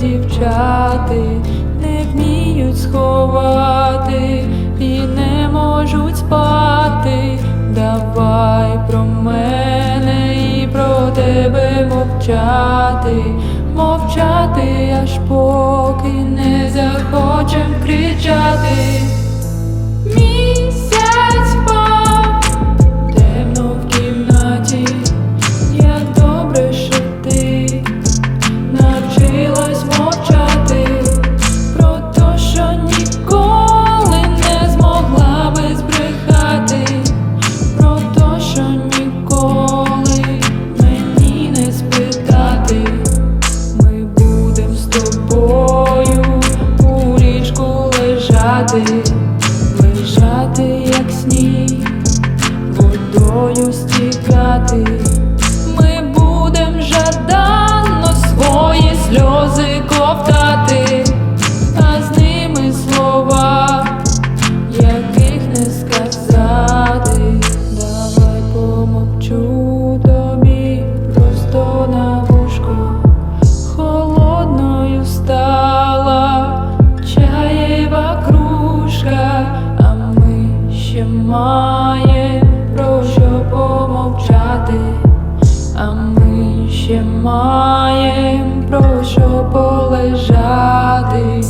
дівчати не вміють сховати і не можуть спати. Давай про мене і про тебе мовчати, мовчати, аж поки не захочем кричати. be мовчати, а ми ще маємо про що полежати.